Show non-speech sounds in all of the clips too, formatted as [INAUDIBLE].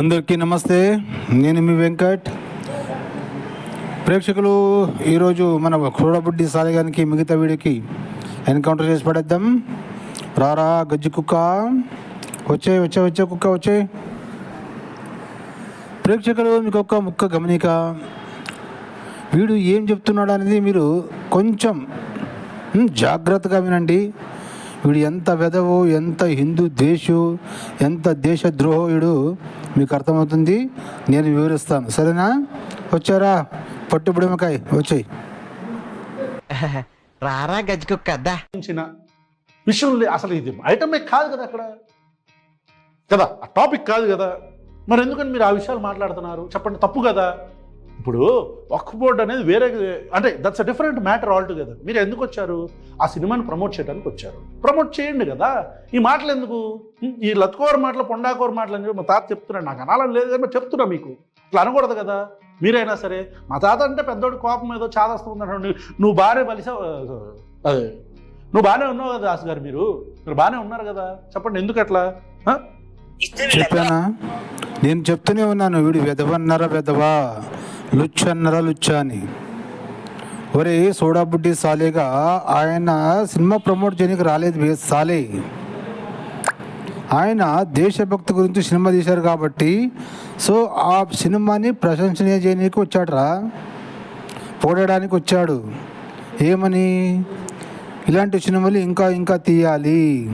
అందరికీ నమస్తే. నేను మీ వెంకట్. ప్రేక్షకులు ఈరోజు మన క్రూడబుడ్డి సాలిగానికి మిగతా వీడియోకి ఎన్కౌంటర్ చేసి పడేద్దాం. రారా గజ్జి కుక్క. వచ్చే వచ్చే వచ్చే కుక్క వచ్చే. ప్రేక్షకులు మీకు ఒక్క ముక్క గమనిక. వీడు ఏం చెప్తున్నాడు అనేది మీరు కొంచెం జాగ్రత్తగా వినండి. వీడు ఎంత వెదవో ఎంత హిందూ దేశు ఎంత దేశద్రోహో వీడు మీకు అర్థమవుతుంది? నేను వివరిస్తాను. సరేనా? వచ్చారా? పట్టు బుడమకాయ వచ్చాయి. [LAUGHS] రారా గజ్జుకుక్క అద్దా సంబంధించిన విషయం అసలు ఇది ఐటమే కాదు కదా అక్కడ. కదా ఆ టాపిక్ కాదు కదా. మరి ఎందుకని మీరు ఆ విషయాలు మాట్లాడుతున్నారు? చెప్పండి తప్పు కదా. ఇప్పుడు వక్ఫ్ బోర్డ్ అనేది వేరే అంటే that's a different matter all together మీరు ఎందుకు వచ్చారు? ఆ సినిమాని ప్రమోట్ చేయడానికి వచ్చారు. ప్రమోట్ చేయండి కదా. ఈ మాటలు ఎందుకు? ఈ లత్కోర మాటలు పొండాకోర మాటలు అని చెప్పి మా తాత చెప్తున్నాడు. నాకు అనాలని లేదు కానీ చెప్తున్నా మీకు. ఇట్లా అనకూడదు కదా. మీరైనా సరే మా తాత అంటే పెద్దోడు కోపం ఏదో చాదస్తూ నువ్వు బాగానే బలిసావు అదే. నువ్వు బాగానే ఉన్నావు కదా దాస్ గారు మీరు. మీరు బాగానే ఉన్నారు కదా. చెప్పండి ఎందుకు అట్లా? చెప్పానా? నేను చెప్తూనే ఉన్నాను. వీడు వెదవన్నర వెదవా లుచ్చన్నర లుచ్చా అని. ఒరే సోడాబుడ్డి సాలేగా ఆయన సినిమా ప్రమోట్ చేయడానికి రాలేదు సాలే. ఆయన దేశభక్తి గురించి సినిమా తీశారు కాబట్టి సో ఆ సినిమాని ప్రశంసనీయ చేయడానికి వచ్చాడురా? పోడడానికి వచ్చాడు. ఏమని? ఇలాంటి సినిమాలు ఇంకా ఇంకా తీయాలి.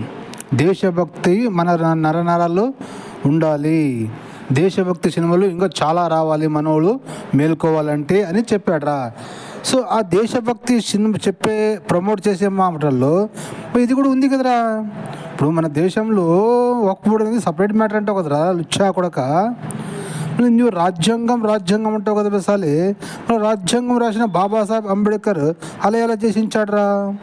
దేశభక్తి మన నరనరాల్లో ఉండాలి. దేశభక్తి సినిమాలు ఇంకా చాలా రావాలి మనోళ్ళు మేల్కోవాలంటే అని చెప్పాడరా. సో ఆ దేశభక్తి సినిమా చెప్పే ప్రమోట్ చేసే మాటల్లో ఇది కూడా ఉంది కదరా. ఇప్పుడు మన దేశంలో ఒక్కప్పుడు అనేది సపరేట్ మ్యాటర్ అంటావు కదరా లుచ్చా కొడక. నువ్వు రాజ్యాంగం రాజ్యాంగం అంటావు కదా ప్రసాలి రాజ్యాంగం రాసిన బాబాసాహెబ్ అంబేద్కర్ అలా ఎలా చేసించాడ్రా?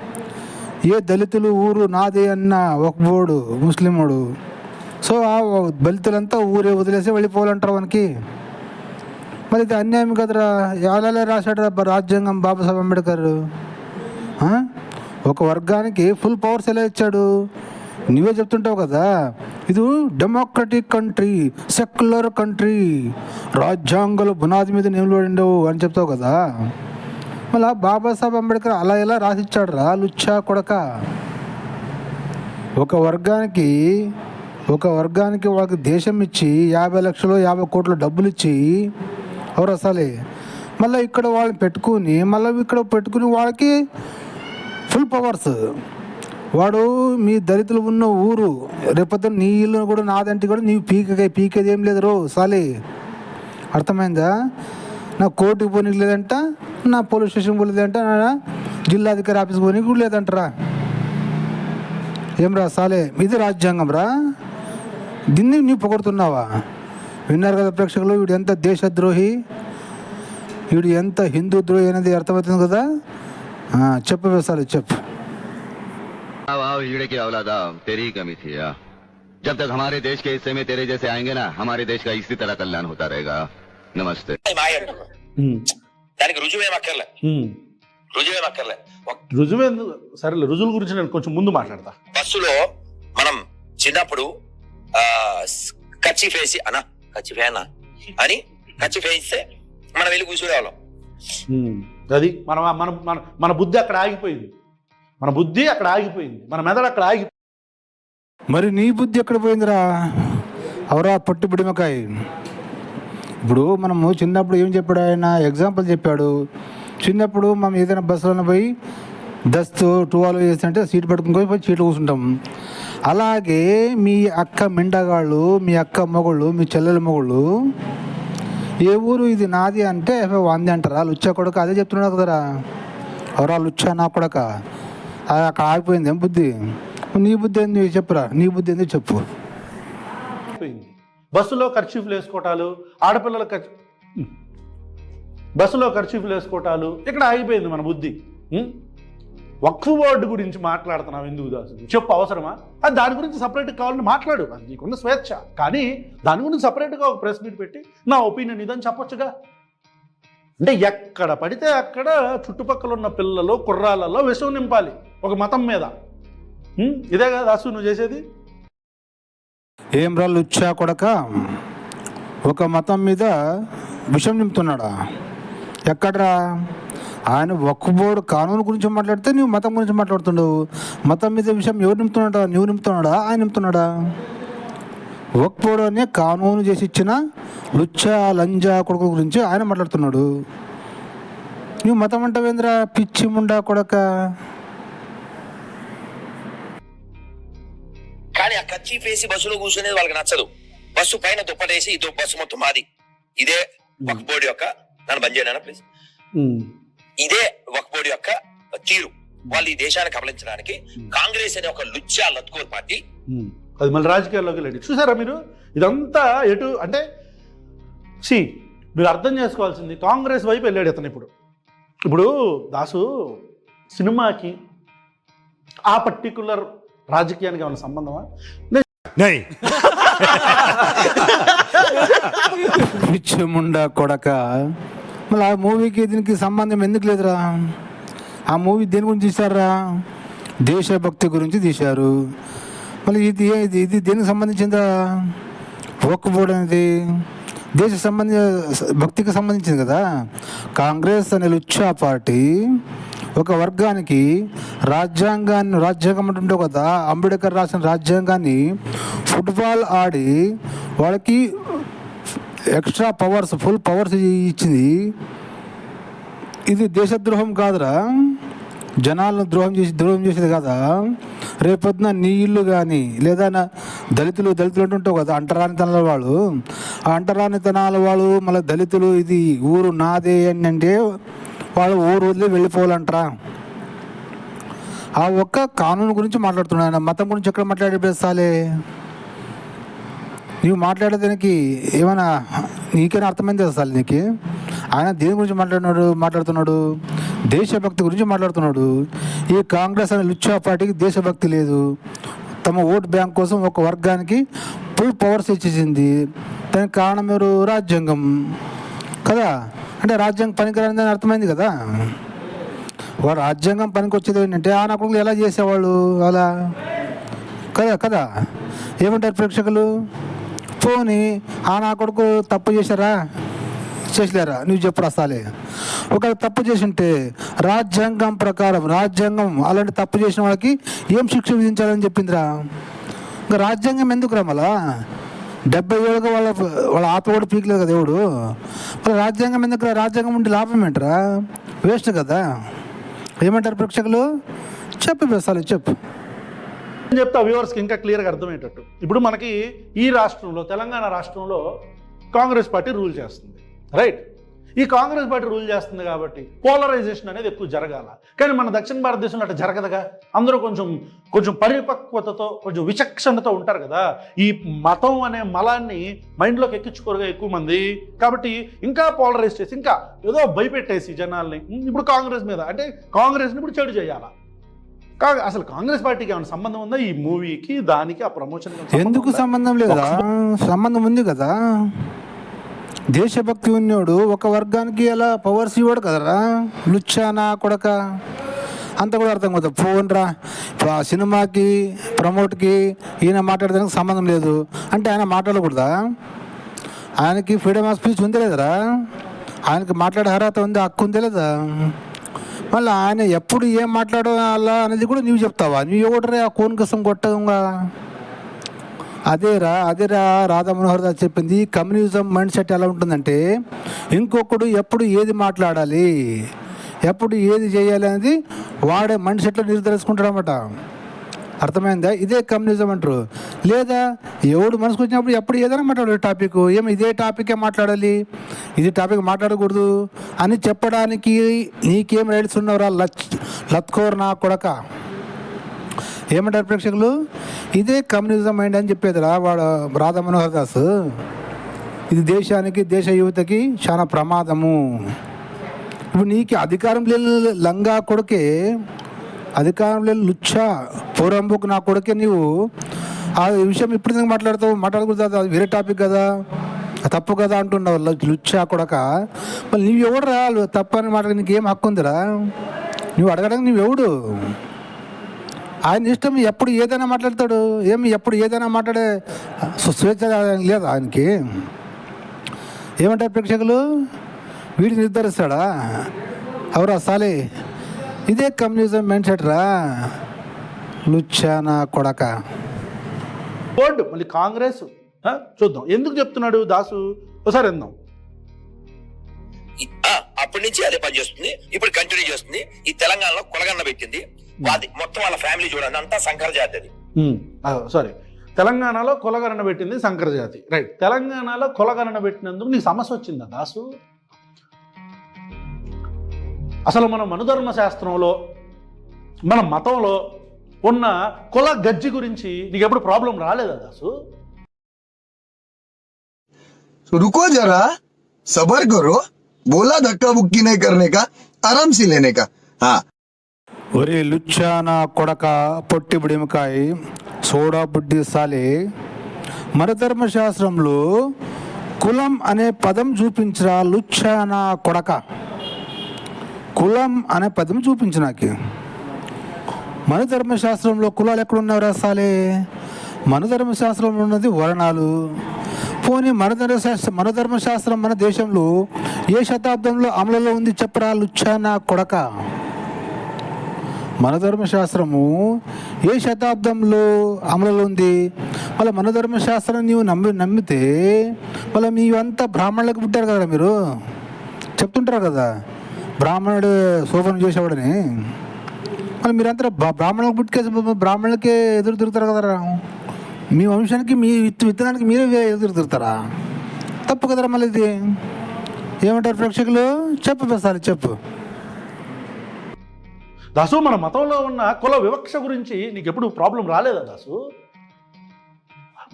ఏ దళితులు ఊరు నాదే అన్న ఒక బోడు ముస్లిముడు సో ఆ దళితులంతా ఊరే వదిలేసి వెళ్ళిపోవాలంటారు మనకి మరి ఇది అన్యాయం కదరా? ఎలా రాశాడు రాజ్యాంగం బాబాసాహెబ్ అంబేద్కర్. ఒక వర్గానికి ఫుల్ పవర్స్ ఎలా ఇచ్చాడు? నువ్వే చెప్తుంటావు కదా? ఇది డెమోక్రటిక్ కంట్రీ సెక్యులర్ కంట్రీ. రాజ్యాంగాలు బునాది మీద నిలబడిండవు అని చెప్తావు కదా? మళ్ళీ బాబాసాహెబ్ అంబేద్కర్ అలా ఎలా రాసిచ్చాడు రా లుచ్చా కొడక? ఒక వర్గానికి ఒక వర్గానికి వాళ్ళకి దేశం ఇచ్చి యాభై లక్షలు యాభై కోట్ల డబ్బులు ఇచ్చి ఎవరు అసలే మళ్ళీ ఇక్కడ వాళ్ళని పెట్టుకుని మళ్ళీ ఇక్కడ పెట్టుకుని వాళ్ళకి ఫుల్ పవర్స్ వాడు మీ దళితులు ఉన్న ఊరు రేపొద్దు నీ ఇల్లు కూడా నాదంటే కూడా నీవు పీక పీకేది ఏం లేదు రో సాలే. అర్థమైందా? నా కోర్టుకి పోనీకి లేదంట నా పోలీస్ స్టేషన్ పోలేదంట నా జిల్లాధికారి ఆఫీస్కి పోనీకి కూడా లేదంటరా. ఏం రా సాలే? ఇది రాజ్యాంగం రా. దీన్ని నీవు పొగడుతున్నావా విన్నారు కదా ప్రేక్షకులు వీడు ఎంత దేశద్రోహి వీడు ఎంత హిందూ ద్రోహి అనేది అర్థమవుతుంది కదా ఆ, చెప్పు వేసాలి చెప్పు वाह वाह हीड़े की औलादा तेरी ही कमी थी यार जब तक हमारे देश के हिस्से में तेरे जैसे आएंगे ना हमारे देश का इसी तरह कल्याण होता रहेगा नमस्ते మాయ అంటున్నాడు. హ్మ్. దానికి రుజువేం అక్కర్లే హ్మ్. రుజువేం అక్కర్లే ఒక రుజువు ఎందుకు సరేలే రుజువుల గురించి నేను కొంచెం ముందు మాట్లాడతా బస్సులో మనం చిన్నప్పుడు ఆ కర్చీఫ్ వేసి అన్న ఖచ్చిఫేనా అని ఖచ్చిఫే ఇస్తే మనం వెళ్ళి కూర్చునేవాళ్ళం అది మన మన మన మన బుద్ధి అక్కడ ఆగిపోయింది. మన బుద్ధి అక్కడ ఆగిపోయింది. మన మెదడు అక్కడ ఆగి మరి నీ బుద్ధి ఎక్కడ పోయిందిరా? అవరా పట్టు బిడిమకాయ ఇప్పుడు మనము చిన్నప్పుడు ఏం చెప్పాడు ఆయన? ఎగ్జాంపుల్ చెప్పాడు. చిన్నప్పుడు మనం ఏదైనా బస్సులో పోయి దస్తు టువాలు చేస్తుంటే సీట్ పట్టుకుని పోయి సీట్లు కూర్చుంటాం. అలాగే మీ అక్క మిండగాళ్ళు మీ అక్క మొగుళ్ళు మీ చెల్లెల మొగుళ్ళు ఏ ఊరు ఇది నాది అంటే వంది అంటారా? లుచ్చా కొడుక అదే చెప్తున్నాడు కదరా ఎవరా లుచ్చా నా కొడక. అది అక్కడ ఆగిపోయింది ఏం బుద్ధి? నీ బుద్ధి ఏంది చెప్పురా? నీ బుద్ధి ఏంది చెప్పు. బస్సులో ఖర్చీఫ్లు వేసుకోవటాలు ఆడపిల్లల ఖర్చు బస్సులో ఖర్చీఫ్లు వేసుకోవటాలు ఇక్కడ ఆగిపోయింది మన బుద్ధి. ఉమ్. వర్డ్ గురించి మాట్లాడుతున్నావు ఎందుకు దాసు చెప్పు అవసరమా? అది దాని గురించి సపరేట్గా కావాలని మాట్లాడు. అది నీకున్న స్వేచ్ఛ. కానీ దాని గురించి సపరేట్గా ఒక ప్రెస్ మీట్ పెట్టి నా ఒపీనియన్ ఇదని చెప్పొచ్చుగా. అంటే ఎక్కడ పడితే అక్కడ చుట్టుపక్కల ఉన్న పిల్లలు కుర్రాలలో విషం నింపాలి ఒక మతం మీద. ఇదే కదా దాసు నువ్వు చేసేది? ఏం రాళ్ళు ఇచ్చా కొడక ఒక మతం మీద విషం నింపుతున్నాడా? ఎక్కడ్రా? ఆయన ఒక్క బోర్డు కానూను గురించి మాట్లాడితే నువ్వు మతం గురించి మాట్లాడుతుండవు. మతం మీద విషయం ఎవరు నింపుతున్నాడా? నువ్వు నింపుతున్నాడా? ఆయన నింపుతున్నాడా? ఒక్క బోర్డు అనే కానూను చేసి ఇచ్చిన లుచ్చా లంజా కొడుకు గురించి ఆయన మాట్లాడుతున్నాడు. నువ్వు మతం అంటావేంద్రా? పిచ్చి ముండా కొడక? కానీ ఆ కర్చీఫ్ వేసి బస్సులో కూర్చునేది వాళ్ళకి నచ్చదు. బస్సు పైన దుప్పటేసి ఇదో బస్సు మొత్తం మాది. ఇదే వక్ బోర్డు యొక్క నన్ను బంద్ చేయనా ప్లీజ్. ఇదే వక్ బోర్డు యొక్క తీరు. వాళ్ళు ఈ దేశాన్ని కబలించడానికి కాంగ్రెస్ అనే ఒక లుచ్చా లత్కోర్ పార్టీ ఉమ్. అది మళ్ళీ రాజకీయాల్లోకి వెళ్ళండి చూసారా మీరు? ఇదంతా ఎటు అంటే సి మీరు అర్థం చేసుకోవాల్సింది కాంగ్రెస్ వైపు వెళ్ళాడు ఇతను ఇప్పుడు. ఇప్పుడు దాసు సినిమాకి ఆ పర్టికులర్ రాజకీయానికి ఏమైనా సంబంధమా? పిచ్చి [LAUGHS] ముండా కొడక మళ్ళీ ఆ మూవీకి దీనికి సంబంధం ఎందుకు లేదురా? ఆ మూవీ దేని గురించి తీశారా? దేశభక్తి గురించి తీశారు. మళ్ళీ ఇది ఇది ఇది దేనికి సంబంధించిందా? ఒక్క బోర్డు అనేది దేశ సంబంధ భక్తికి సంబంధించింది కదా. కాంగ్రెస్ అనే లుచ్చా పార్టీ ఒక వర్గానికి రాజ్యాంగాన్ని రాజ్యాంగం అంటుంటే కదా అంబేద్కర్ రాసిన రాజ్యాంగాన్ని ఫుట్బాల్ ఆడి వాళ్ళకి ఎక్స్ట్రా పవర్స్ ఫుల్ పవర్స్ ఇచ్చింది. ఇది దేశద్రోహం కాదురా. జనాలను ద్రోహం చేసి ద్రోహం చేసేది కదా? రేపొద్దున నీ ఇల్లు కానీ లేదా నా దళితులు దళితులు అంటుంటావు కదా అంటరానితనాల వాళ్ళు. ఆ అంటరానితనాల వాళ్ళు మళ్ళీ దళితులు ఇది ఊరు నాదే అని అంటే వాళ్ళు ఊరు వదిలి వెళ్ళిపోవాలంటారా. ఆ ఒక్క కానూను గురించి మాట్లాడుతున్నాడు ఆయన మతం గురించి ఎక్కడ మాట్లాడేసాలే నువ్వు మాట్లాడేదానికి ఏమైనా నీకైనా అర్థమైంది అసలు నీకు? ఆయన దేని గురించి మాట్లాడినాడు మాట్లాడుతున్నాడు. దేశభక్తి గురించి మాట్లాడుతున్నాడు. ఈ కాంగ్రెస్ అనే లుచ్చా పార్టీకి దేశభక్తి లేదు. తమ ఓటు బ్యాంక్ కోసం ఒక వర్గానికి ఫుల్ పవర్స్ ఇచ్చేసింది. దానికి కారణం మీరు రాజ్యాంగం. కదా? అంటే రాజ్యాంగం పనికిరానిదని అర్థమైంది కదా? వాడు రాజ్యాంగం పనికి వచ్చేది ఏంటంటే ఆనకుండా ఎలా చేసేవాళ్ళు అలా? కదా? కదా? ఏమంటారు ప్రేక్షకులు? పోని ఆ నా కొడుకు తప్పు చేశారా? చేసలేరా నువ్వు చెప్పుడు అసలే ఒక తప్పు చేసింటే రాజ్యాంగం ప్రకారం రాజ్యాంగం అలాంటి తప్పు చేసిన వాళ్ళకి ఏం శిక్ష విధించాలని చెప్పిందిరా? ఇంకా రాజ్యాంగం ఎందుకు మళ్ళా? డెబ్బై ఏళ్ళుగా వాళ్ళ వాళ్ళ ఆత్మ కూడా పీకలేదు కదా దేవుడు మరి రాజ్యాంగం ఎందుకు రాజ్యాంగం ఉంటే లాభం ఏంటరా? వేస్ట్ కదా? ఏమంటారు ప్రేక్షకులు? చెప్పు ప్రసాలు చెప్పు. నేను చెప్తా వ్యూవర్స్కి ఇంకా క్లియర్గా అర్థమయ్యేటట్టు? ఇప్పుడు మనకి ఈ రాష్ట్రంలో తెలంగాణ రాష్ట్రంలో కాంగ్రెస్ పార్టీ రూల్ చేస్తుంది. రైట్ ఈ కాంగ్రెస్ పార్టీ రూల్ చేస్తుంది కాబట్టి పోలరైజేషన్ అనేది ఎక్కువ జరగాల. కానీ మన దక్షిణ భారతదేశంలో అట్లా జరగదుగా? అందరూ కొంచెం కొంచెం పరిపక్వతతో కొంచెం విచక్షణతో ఉంటారు కదా? ఈ మతం అనే మలాన్ని మైండ్లోకి ఎక్కించుకోరుగా ఎక్కువ మంది. కాబట్టి ఇంకా పోలరైజ్ చేసి ఇంకా ఏదో భయపెట్టేసి జనాల్ని. ఇప్పుడు కాంగ్రెస్ మీద అంటే కాంగ్రెస్ని ఇప్పుడు చెడు చేయాలా? కా అసలు కాంగ్రెస్ పార్టీకి ఏమైనా సంబంధం ఉందా? ఈ మూవీకి దానికి ఆ ప్రమోషన్ ఎందుకు సంబంధం లేదా? సంబంధం ఉంది కదా. దేశభక్తి ఉన్నోడు ఒక వర్గానికి అలా పవర్స్ ఇవ్వడు కదరా లుచ్చానా కొడక? అంత కూడా అర్థం కదా. ఫోన్ రా. ఆ సినిమాకి ప్రమోట్కి ఈయన మాట్లాడడానికి సంబంధం లేదు. అంటే ఆయన మాట్లాడకూడదా? ఆయనకి ఫ్రీడమ్ ఆఫ్ స్పీచ్ ఉంది లేదరా ఆయనకి మాట్లాడే అర్హత ఉంది? హక్కు ఉంది లేదా? మళ్ళీ ఆయన ఎప్పుడు ఏం మాట్లాడాలా అనేది కూడా నువ్వు చెప్తావా? నువ్వు ఎవడరా ఆ కోన్ కోసం కొట్టగా? అదేరా అదేరా రాధా మనోహర్ దాస్ చెప్పింది కమ్యూనిజం మైండ్ సెట్ ఎలా ఉంటుందంటే ఇంకొకడు ఎప్పుడు ఏది మాట్లాడాలి ఎప్పుడు ఏది చేయాలి అనేది వాడే మైండ్ సెట్లో నిర్ధారించుకుంటాడనమాట అర్థమైందా? ఇదే కమ్యూనిజం అంటారు. లేదా ఎవడు మనసుకు వచ్చినప్పుడు ఎప్పుడు ఏదైనా మాట్లాడాలి టాపిక్ ఏమి ఇదే టాపికే మాట్లాడాలి? ఇది టాపిక్ మాట్లాడకూడదు అని చెప్పడానికి నీకేం రైట్స్ ఉన్నవరా లచ్ లత్కోర్ నా కొడక? ఏమంటారు ప్రేక్షకులు? ఇదే కమ్యూనిజం మైండ్ అని చెప్పేదిరా వాడు రాధా మనోహర్ దాస్. ఇది దేశానికి దేశ యువతకి చాలా ప్రమాదము. ఇప్పుడు నీకు అధికారం లేని లంగా కొడుకే అధికారం లుచ్చా. పూర్వంబుకు నా కొడుకే నీవు. ఆ విషయం ఇప్పుడు ఎందుకు మాట్లాడతావు? మాట్లాడకూడదు అది వేరే టాపిక్ కదా. తప్పు కదా అంటున్నావు. లుచ్చా కొడక. మళ్ళీ నీవు ఎవడురా అని మాట్లాడి నీకు ఏం హక్కు ఉందిరా? నువ్వు అడగడానికి నువ్వు ఎవడు? ఆయన ఇష్టం ఎప్పుడు ఏదైనా మాట్లాడతాడు. ఏమి ఎప్పుడు ఏదైనా మాట్లాడే స్వేచ్ఛ లేదు ఆయనకి? ఏమంటారు ప్రేక్షకులు? వీడు నిర్ధారిస్తాడా? ఎవరా సాలే. ఇదే కమ్యూనిజం మైండ్ సెట్ రా. లుచ్చానా కొడక. బోర్డు మళ్ళీ కాంగ్రెస్ చూద్దాం. ఎందుకు చెప్తున్నాడు దాసు? ఒకసారి విందాం. ఆ, అప్పటి నుంచి అదే పని చేస్తుంది. ఇప్పుడు కంటిన్యూ చేస్తుంది. ఈ తెలంగాణలో కొలగన్న పెట్టింది. వాది మొత్తం వాళ్ళ ఫ్యామిలీ చూడండి అంతా సంకర జాతి అది. సారీ తెలంగాణలో కులగణన పెట్టింది శంకర జాతి. రైట్ తెలంగాణలో కులగణన పెట్టినందుకు నీకు సమస్య వచ్చిందా దాసు? అసలు మన మనుధర్మ శాస్త్రంలో మన మతంలో ఉన్న కుల గజ్జి గురించి నీకు ఎప్పుడు ప్రాబ్లం రాలేదా దాసు? రుకో జరా సబర్ కరో బోలా ధక్కా బుక్కినే కర్నే కా ఆరామ్ సి లేనే కా ఒరే లుచ్చానా కొడక పొట్టి బుడిమకాయ సోడా బుడ్డి సాలే. మరధర్మశాస్త్రంలో కులం అనే పదం చూపించరా లుచ్చానా కొడక? కులం అనే పదం చూపించు నాకు. మన ధర్మశాస్త్రంలో కులాలు ఎక్కడున్నావు రాసాలే సాలే? మన ధర్మశాస్త్రంలో ఉన్నది వర్ణాలు. పోనీ మన ధర్మశాస్త్రం మన ధర్మశాస్త్రం మన దేశంలో ఏ శతాబ్దంలో అమలులో ఉంది చెప్పరా లుచ్చానా కొడక? మన ధర్మశాస్త్రము ఏ శతాబ్దంలో అమలులో ఉంది? మళ్ళీ మన ధర్మశాస్త్రం నీవు నమ్మి నమ్మితే మళ్ళీ మీవంతా బ్రాహ్మణులకు పుట్టారు కదా మీరు? చెప్తుంటారు కదా. బ్రాహ్మణుడు శోభనం చేసేవాడని. మరి మీరంతా బ్రాహ్మణులకు పుట్టుకే బ్రాహ్మణులకే ఎదురు తిరుగుతారు కదరా? మీ వంశానికి మీ విత్తు విత్తనానికి మీరే ఎదురు తిరుగుతారా? తప్పు కదరా మళ్ళీ ఇది? ఏమంటారు ప్రేక్షకులు? చెప్పు ప్రసారి చెప్పు. దాసు మన మతంలో ఉన్న కుల వివక్ష గురించి నీకు ఎప్పుడు ప్రాబ్లం రాలేదా దాసు?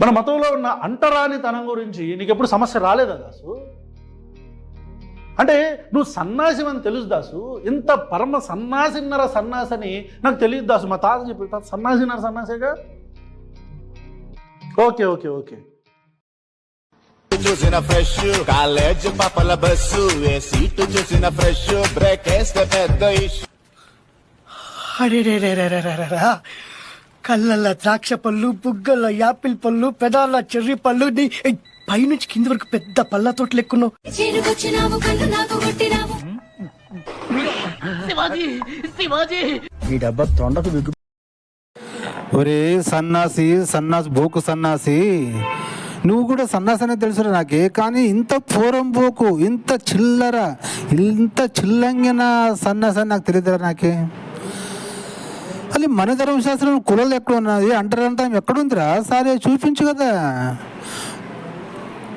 మన మతంలో ఉన్న అంటరానితనం గురించి నీకు ఎప్పుడు సమస్య రాలేదా దాసు? అంటే నువ్వు సన్నాసి అని తెలుసు దాసు ఇంత పరమ సన్నాసిన్నర సన్నాసని నాకు తెలియదు దాసు. మా తాత చెప్పి "తాత, సన్నాసిన్నర సన్నాసేగా? Okay okay okay. చూసిన ఫ్రెష్ కాలేజ్ పాపల బస్సు ఏ సీటు చూసిన ఫ్రెష్ బ్రేక్ వేస్తే పెద్ద. కళ్ళల్లో ద్రాక్ష పళ్ళు బుగ్గల్లో యాపిల్ పళ్ళు పెదాల చెర్రీ పళ్ళు పైనుంచి కింది వరకు పెద్ద పళ్ళ తోట లెక్కున్నావు. ఈ డబ్బా తొండకు ఒరే సన్నాసి సన్నాసి బోకు సన్నాసి నువ్వు కూడా సన్నాసి అనేది తెలుసురా నాకే కానీ ఇంత పూరం పోకు ఇంత చిల్లర ఇంత చిల్లంగిన సన్నాసి అని నాకు తెలియదురా నాకే. అది మన ధర్మశాస్త్రం కులాలు ఎక్కడ ఉన్నది అంటారంతా ఎక్కడుందిరా? సరే చూపించు కదా.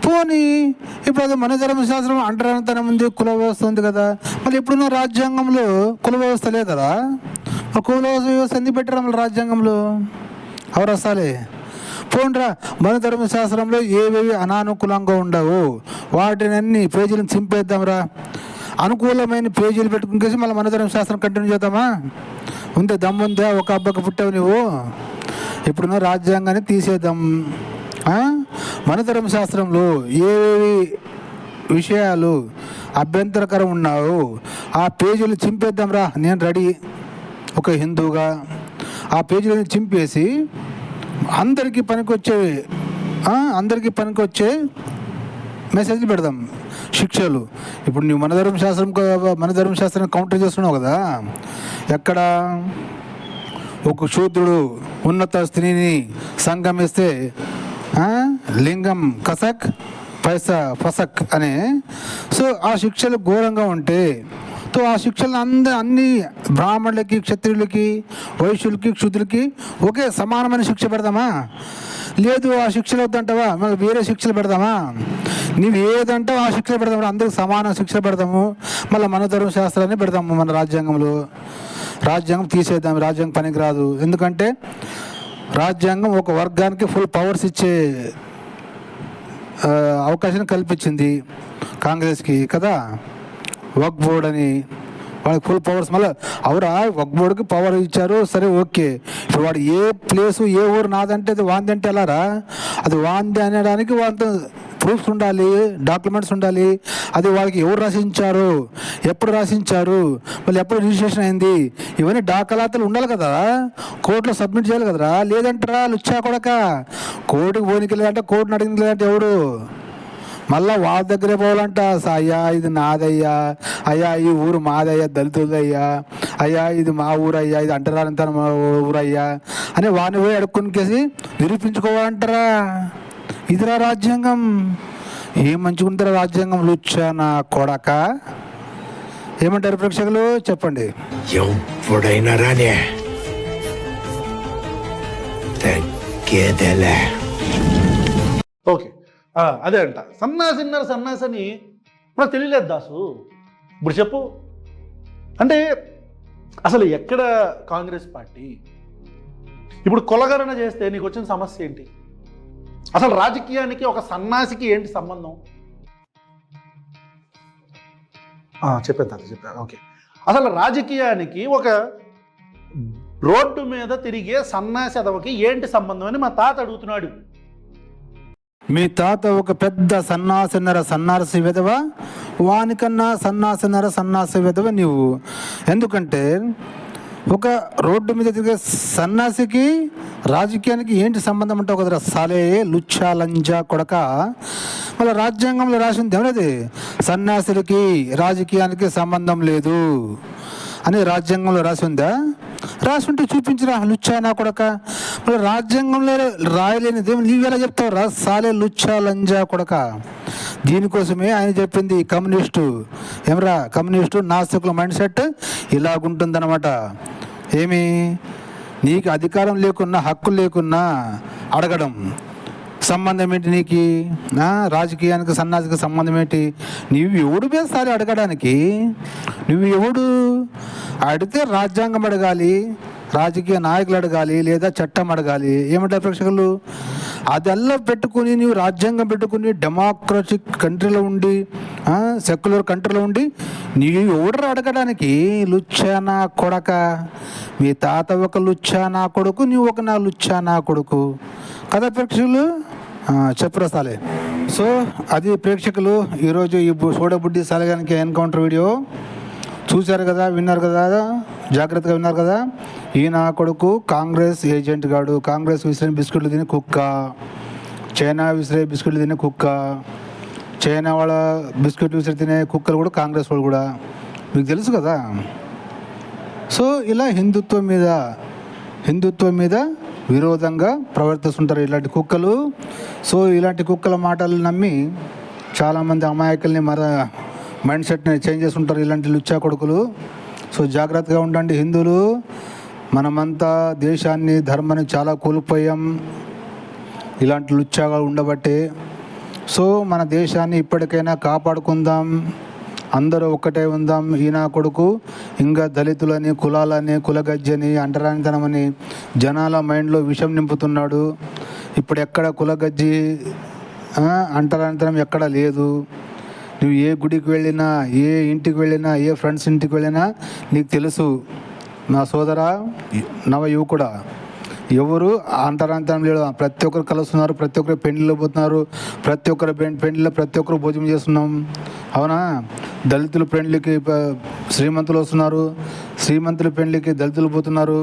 పోనీ ఇప్పుడు అది మన ధర్మశాస్త్రం అంటరానితనం ఉంది కుల వ్యవస్థ ఉంది కదా. మళ్ళీ ఇప్పుడున్న రాజ్యాంగంలో కుల వ్యవస్థ లేదు కదా. కుల వ్యవస్థ ఎందుకు పెట్టారు మళ్ళీ రాజ్యాంగంలో? ఎవరు వస్తాలే పోండ్రా మన ధర్మశాస్త్రంలో ఏవేవి అనానుకూలంగా ఉండవు వాటిని అన్ని పేజీలను చింపేద్దాంరా. అనుకూలమైన పేజీలు పెట్టుకునేసి మళ్ళీ మన ధర్మశాస్త్రం కంటిన్యూ చేద్దామా? ఉందే దమ్ముందా ఒక అబ్బకి పుట్టావు నువ్వు. ఇప్పుడున్న రాజ్యాంగాన్ని తీసేద్దాం. మన ధర్మశాస్త్రంలో ఏవేవి విషయాలు అభ్యంతరకరం ఉన్నావు ఆ పేజీలు చింపేద్దాం రా. నేను రెడీ. ఒక హిందువుగా ఆ పేజీలను చింపేసి అందరికీ పనికొచ్చే అందరికీ పనికొచ్చే మెసేజ్లు పెడదాం. శిక్షలు. ఇప్పుడు నువ్వు మన ధర్మశాస్త్రం మన ధర్మశాస్త్రం కౌంటర్ చేస్తున్నావు కదా. ఎక్కడ? ఒక శూద్రుడు ఉన్నత స్త్రీని సంగమిస్తే లింగం కసక్ పైసా ఫసక్ అనే. సో ఆ శిక్షలు ఘోరంగా ఉంటే సో ఆ శిక్షలను అంద అన్ని బ్రాహ్మణులకి క్షత్రియులకి వైశ్యులకి క్షుద్రులకి ఒకే సమానమైన శిక్ష పెడదామా లేదు ఆ శిక్షలు వద్దంటావా? మళ్ళీ వేరే శిక్షలు పెడదామా నీవు ఏదంటావు ఆ శిక్షలు పెడదాము అందరికి సమాన శిక్షలు పెడదాము మళ్ళీ మన ధర్మశాస్త్రాన్ని పెడదాము మన రాజ్యాంగంలో. రాజ్యాంగం తీసేద్దాం రాజ్యాంగం పనికి రాదు ఎందుకంటే రాజ్యాంగం ఒక వర్గానికి ఫుల్ పవర్స్ ఇచ్చే అవకాశం కల్పించింది కాంగ్రెస్కి కదా? వక్ బోర్డ్ అని. వాళ్ళకి ఫుల్ పవర్స్ మళ్ళీ అవురా వక్ బోర్డుకి పవర్ ఇచ్చారు సరే ఓకే. ఇప్పుడు వాడు ఏ ప్లేసు ఏ ఊరు నాదంటే అది వాంది అంటే ఎలారా? అది వాంది అనడానికి వాళ్ళతో ప్రూఫ్స్ ఉండాలి డాక్యుమెంట్స్ ఉండాలి. అది వాళ్ళకి ఎవరు రాసించారు ఎప్పుడు రాసించారు మళ్ళీ ఎప్పుడు రిజిస్ట్రేషన్ అయింది ఇవన్నీ డాకలాతలు ఉండాలి కదా. కోర్టులో సబ్మిట్ చేయాలి కదరా. లేదంటారా లుచ్చా కొడక. కోర్టుకి పోనీకి లేదంటే కోర్టును అడిగింది లేదంటే ఎవడు? మళ్ళా వాళ్ళ దగ్గరే పోవాలంట. అయ్యా ఇది నాదయ్యా. అయ్యా ఈ ఊరు మాదయ్యా దళితులయ్యా అయ్యా ఇది మా ఊరయ్యా. ఇది అంటరాలంత మా ఊరయ్యా. అని వాడిని పోయి అడుక్కునికేసి నిరూపించుకోవాలంటారా. ఇదిరా రాజ్యాంగం ఏం మంచిగుంటారా రాజ్యాంగం? లుచ్చా నా కొడక? ఏమంటారు ప్రేక్షకులు? చెప్పండి. ఎప్పుడైనా రానే ఓకే. ఆ, అదే అంట. సన్నాసిన్నారు సన్నాసి అని మనకు తెలియలేదు దాసు. ఇప్పుడు చెప్పు. అంటే అసలు ఎక్కడ కాంగ్రెస్ పార్టీ? ఇప్పుడు కొలగరణ చేస్తే నీకు వచ్చిన సమస్య ఏంటి? అసలు రాజకీయానికి ఒక సన్నాసికి ఏంటి సంబంధం? ఆ, చెప్పాను తాత చెప్పాను ఓకే. అసలు రాజకీయానికి ఒక రోడ్డు మీద తిరిగే సన్నాసి అదవకి ఏంటి సంబంధం అని మా తాత అడుగుతున్నాడు. మీ తాత ఒక పెద్ద సన్నాసిన్నర సన్నాసి విధవ వానికన్నా సన్నాసిన్నర సన్నాసి విధవ నీవు. ఎందుకంటే ఒక రోడ్డు మీద తిరిగే సన్నాసికి రాజకీయానికి ఏంటి సంబంధం అంటే కదరా? సాలే లుచ్చా లంజా కొడక. మళ్ళీ రాజ్యాంగంలో రాసింది ఏమన్నది సన్యాసులకి రాజకీయానికి సంబంధం లేదు అని రాజ్యాంగంలో రాసి ఉందా? రాసుంటే ఉంటే చూపించరా నా కొడక? మరి రాజ్యాంగంలో రాయలేనిది నీవెలా చెప్తావు రా సాలే లుచ్చా లంజా కొడక. దీనికోసమే ఆయన చెప్పింది కమ్యూనిస్టు. ఏమరా కమ్యూనిస్టు నాస్తికుల మైండ్ సెట్ ఇలాగుంటుందన్నమాట. ఏమి? నీకు అధికారం లేకున్నా హక్కు లేకున్నా అడగడం. సంబంధం ఏంటి నీకు రాజకీయానికి సన్నాసికి సంబంధం ఏంటి నువ్వు ఎవడు వేసారి అడగడానికి? నువ్వు ఎవడు? అడిగితే రాజ్యాంగం అడగాలి రాజకీయ నాయకులు అడగాలి లేదా చట్టం అడగాలి. ఏమంటారు ప్రేక్షకులు? అదల్లా పెట్టుకుని నీవు రాజ్యాంగం పెట్టుకుని డెమోక్రటిక్ కంట్రీలో ఉండి సెక్యులర్ కంట్రీలో ఉండి నీవు ఎవడరు అడగడానికి? లుచ్చా నా కొడక. మీ తాత ఒక లుచ్చా నా కొడుకు నీవు ఒక నా లుచ్చా నా కొడుకు. కదా ప్రేక్షకులు? ఆ, సాలే సో అది ప్రేక్షకులు ఈరోజు ఈ బు- సోడబుడ్డి సాలగానికి ఎన్కౌంటర్ వీడియో. చూశారు కదా విన్నారు కదా జాగ్రత్తగా విన్నారు కదా. ఈయన కొడుకు కాంగ్రెస్ ఏజెంట్ గాడు. కాంగ్రెస్ విసిరిన బిస్కెట్లు తిని కుక్క. చైనా విసిరే బిస్కెట్లు తినే కుక్క. చైనా వాళ్ళ బిస్కెట్లు విసిరి తినే కుక్కలు కూడా కాంగ్రెస్ వాళ్ళు కూడా. మీకు తెలుసు కదా? సో ఇలా హిందుత్వం మీద హిందుత్వం మీద విరోధంగా ప్రవర్తిస్తుంటారు ఇలాంటి కుక్కలు. సో ఇలాంటి కుక్కల మాటలు నమ్మి చాలామంది అమాయకుల్ని మర మైండ్ సెట్ని చేంజ్ చేస్తుంటారు ఇలాంటి లుచ్చా కొడుకులు. సో జాగ్రత్తగా ఉండండి హిందువులు. మనమంతా దేశాన్ని ధర్మాన్ని చాలా కోల్పోయాం. ఇలాంటి లుచ్చాగా ఉండబట్టే. సో మన దేశాన్ని ఇప్పటికైనా కాపాడుకుందాం. అందరూ ఒక్కటే ఉందాం. ఈయన కొడుకు ఇంకా దళితులని కులాలని కులగజ్జని అంటరానితనమని జనాల మైండ్లో విషం నింపుతున్నాడు. ఇప్పుడు ఎక్కడ కులగజ్జి అంటరానితనం ఎక్కడ లేదు. నువ్వు ఏ గుడికి వెళ్ళినా ఏ ఇంటికి వెళ్ళినా ఏ ఫ్రెండ్స్ ఇంటికి వెళ్ళినా నీకు తెలుసు. నా సోదర నవ యువకుడా ఎవరు అంతరాంతరం లేదు ప్రతి ఒక్కరు కలుస్తున్నారు ప్రతి ఒక్కరు పెండ్లిలో పోతున్నారు ప్రతి ఒక్కరు పెండ్లిలో ప్రతి ఒక్కరు భోజనం చేస్తున్నాం. అవునా? దళితుల పెండ్లికి శ్రీమంతులు వస్తున్నారు. శ్రీమంతుల పెండ్లికి దళితులు పోతున్నారు.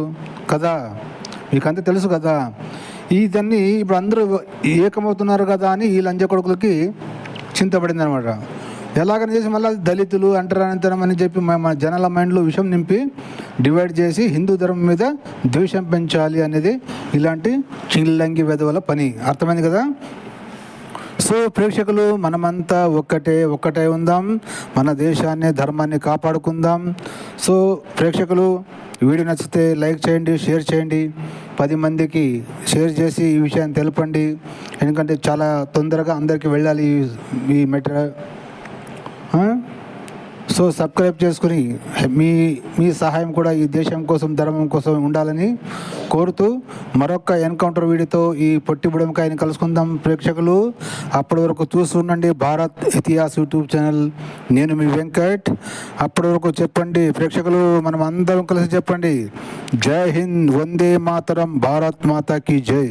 కదా? మీకంతా తెలుసు కదా? ఇదన్నీ ఇప్పుడు అందరూ ఏకమవుతున్నారు కదా అని ఈ లంజ కొడుకులకి చింతపడింది అనమాట ఎలాగని చేసి మళ్ళీ దళితులు అంటరానితనం అని చెప్పి మన జనాల మైండ్లో విషం నింపి డివైడ్ చేసి హిందూ ధర్మం మీద ద్వేషం పెంచాలి అనేది ఇలాంటి చిల్లంగి వెధవల పని. అర్థమైంది కదా? సో ప్రేక్షకులు మనమంతా ఒక్కటే ఒక్కటే ఉందాం. మన దేశాన్ని ధర్మాన్ని కాపాడుకుందాం. సో ప్రేక్షకులు వీడియో నచ్చితే లైక్ చేయండి షేర్ చేయండి. పది మందికి షేర్ చేసి ఈ విషయాన్ని తెలపండి. ఎందుకంటే చాలా తొందరగా అందరికీ వెళ్ళాలి ఈ- ఈ మెటీరియల్ సో సబ్స్క్రైబ్ చేసుకుని మీ మీ సహాయం కూడా ఈ దేశం కోసం ధర్మం కోసం ఉండాలని కోరుతూ మరొక ఎన్కౌంటర్ వీడియోతో ఈ పొట్టి బుడంకాయని కలుసుకుందాం ప్రేక్షకులు. అప్పటి వరకు చూస్తుండండి భారత్ ఇతిహాస్ యూట్యూబ్ ఛానల్. నేను మీ వెంకట్. అప్పటి వరకు చెప్పండి ప్రేక్షకులు మనం అందరం కలిసి చెప్పండి. జై హింద్ వందే మాతరం భారత్ మాతాకి జై.